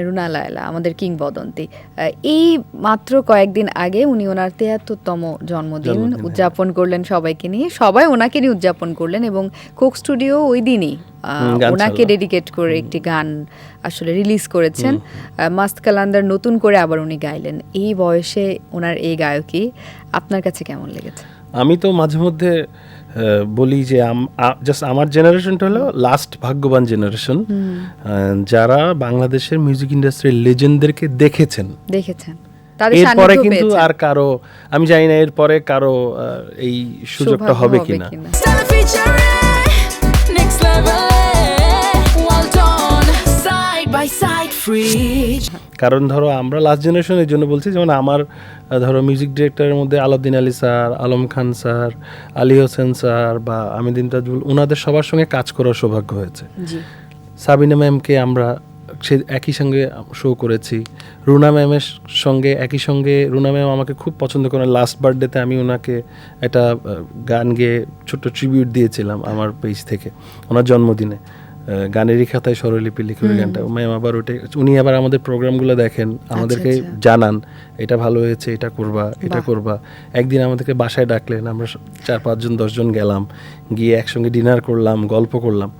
রুনা লায়লা আমাদের কিংবদন্তি। এই মাত্র কয়েকদিন আগে উনি ওনার তেহাত্তরতম জন্মদিন হ্যাঁ। উদযাপন করলেন সবাইকে নিয়ে। সবাই ওনাকে নিয়ে উদযাপন করলেন এবং কোক স্টুডিও ওই দিনই ওনাকে ডেডিকেট করে একটি গান আসলে রিলিজ করেছেন। মাস্ত কালান্দার নতুন করে আবার উনি গাইলেন। এই বয়সে ওনার এই গায়কী আপনার কাছে কেমন লেগেছে? আমি তো মাঝে মধ্যে বলি যে জাস্ট আমার জেনারেশনটা হলো লাস্ট ভাগ্যবান জেনারেশন যারা বাংলাদেশের মিউজিক ইন্ডাস্ট্রির লেজেন্ডদেরকে দেখেছেন। দেখেছেন। এরপরে কিন্তু আর কারও আমি জানি না এরপরে কারও এই সুযোগটা হবে কিনা। free. কারণ ধরো আমরা লাস্ট জেনারেশন এই জন্য বলছি যেমন আমার ধরো মিউজিক ডিরেক্টরের মধ্যে Alauddin Ali sir Alam Khan sir Ali Hossain sir বা আমিদিন তাজুল ওনাদের সবার সঙ্গে কাজ করার সৌভাগ্য হয়েছে। সাবিনা ম্যামকে আমরা সে একই সঙ্গে শো করেছি। রুনা ম্যামের সঙ্গে একই সঙ্গে রুনা ম্যাম আমাকে খুব পছন্দ করেন। লাস্ট বার্থডেতে আমি ওনাকে একটা গান গেয়ে ছোট্ট ট্রিবিউট দিয়েছিলাম আমার পেজ থেকে ওনার জন্মদিনে। গানেরই খাতায় স্বরলিপি লিখে ওই গানটা। ম্যাম আবার ওটা উনি আবার আমাদের প্রোগ্রামগুলো দেখেন আমাদেরকে আচ্ছা। জানান এটা ভালো হয়েছে এটা করবা এটা করবা। একদিন আমাদেরকে বাসায় ডাকলেন আমরা চার পাঁচজন দশজন গেলাম গিয়ে একসঙ্গে ডিনার করলাম গল্প করলাম।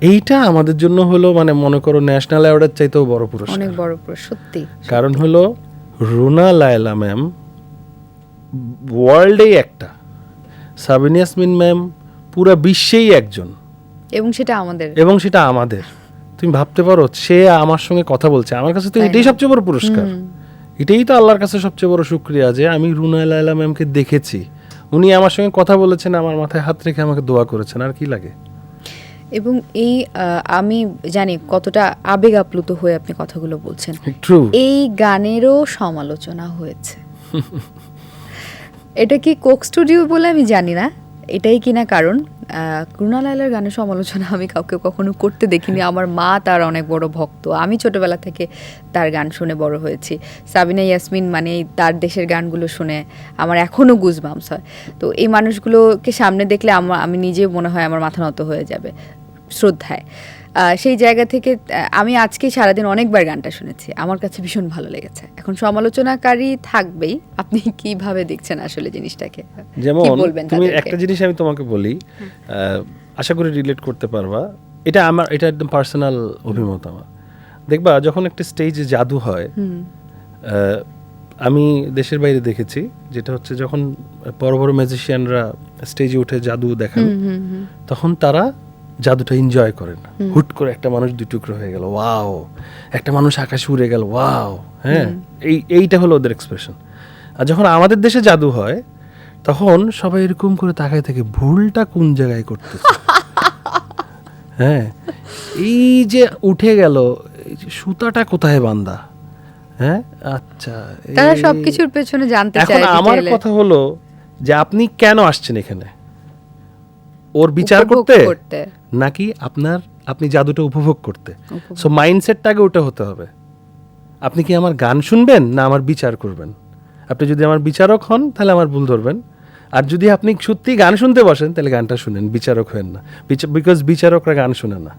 এইটা আমাদের জন্য হলো মানে মনে করো ন্যাশনাল অ্যাওয়ার্ডের চাইতেও বড় পুরস্কার। অনেক বড় পুরো সত্যি। কারণ হলো রুনা লায়লা ম্যাম ওয়ার্ল্ডেই একটা। সাবিনিয়াসমিন ম্যাম পুরো বিশ্বেই একজন। এবং সেটা আমাদের। এবং সেটা আমাদের। তুমি ভাবতে পারো সে আমার সঙ্গে কথা বলছে। আমার কাছে তো এটাই সবচেয়ে বড় পুরস্কার। এটাই তো আল্লাহর কাছে সবচেয়ে বড় শুক্রিয়া যে আমি রুনা লায়লা ম্যামকে দেখেছি। উনি আমার সঙ্গে কথা বলেছেন আমার মাথায় হাত রেখে আমাকে দোয়া করেছেন। আর কি লাগে? এবং এই আমি জানি কতটা আবেগ আপ্লুত হয়ে আপনি কথাগুলো বলছেন। ট্রু এই গানেরও সমালোচনা হয়েছে। এটা কি কোক স্টুডিও বলে আমি জানি না। এটাই কিনা কারণ? করুণা গানের সমালোচনা আমি কাউকে কখনো করতে দেখিনি। আমার মা তার অনেক বড় ভক্ত। আমি ছোটবেলা থেকে তার গান শুনে বড় হয়েছি। সাবিনা ইয়াসমিন মানে তার দেশের গানগুলো শুনে আমার এখনও গুজবামস হয়। তো এই মানুষগুলোকে সামনে দেখলে আমার আমি নিজে মনে হয় আমার মাথা নত হয়ে যাবে। শ্রদ্ধায়। আহ, সেই জায়গা থেকে আমি আজকে সারাদিন অনেকবার গানটা শুনেছি। আমার কাছে ভীষণ ভালো লেগেছে। এখন সমালোচনাকারী থাকবেই। আপনি কীভাবে দেখছেন আসলে জিনিসটাকে? যেমন তুমি একটা জিনিস আমি তোমাকে বলি আশা করি রিলেট করতে পারবা। এটা আমার এটা একদম পার্সোনাল অভিমত আমার। দেখবা যখন একটা স্টেজে জাদু হয় আমি দেশের বাইরে দেখেছি যেটা হচ্ছে যখন বড় বড় ম্যাজিশিয়ানরা স্টেজে উঠে জাদু দেখান তখন তারা জাদুটা এনজয় করেন হুট করে একটা মানুষ দুই টুকরো হয়ে গেল ওয়াও একটা মানুষ আকাশে উড়ে গেল ওয়াও হ্যাঁ? এই এইটা হলো ওদের এক্সপ্রেশন আর যখন আমাদের দেশে জাদু হয় তখন সবাই এরকম করে তাকায় থেকে ভুলটা কোন জায়গায় করতেছে? হ্যাঁ? এই যে উঠে গেল এই সুতাটা কোথায় বান্দা? হ্যাঁ? আচ্ছা তারা সবকিছুর পেছনে জানতে এখন আমার কথা হলো যে আপনি কেন আসছেন এখানে? ওর বিচার করতে। নাকি আপনার আপনি জাদুটা উপভোগ করতে? সো মাইন্ডসেটটা আগে ওটা হতে হবে। আপনি কি আমার গান শুনবেন না আমার বিচার করবেন? আপনি যদি আমার বিচারক হন তাহলে আমার ভুল ধরবেন। আর যদি আপনি সত্যি গান শুনতে বসেন তাহলে গানটা শুনেন। বিচারক হয়েন না। বিকজ বিচারকরা গান শুনে না।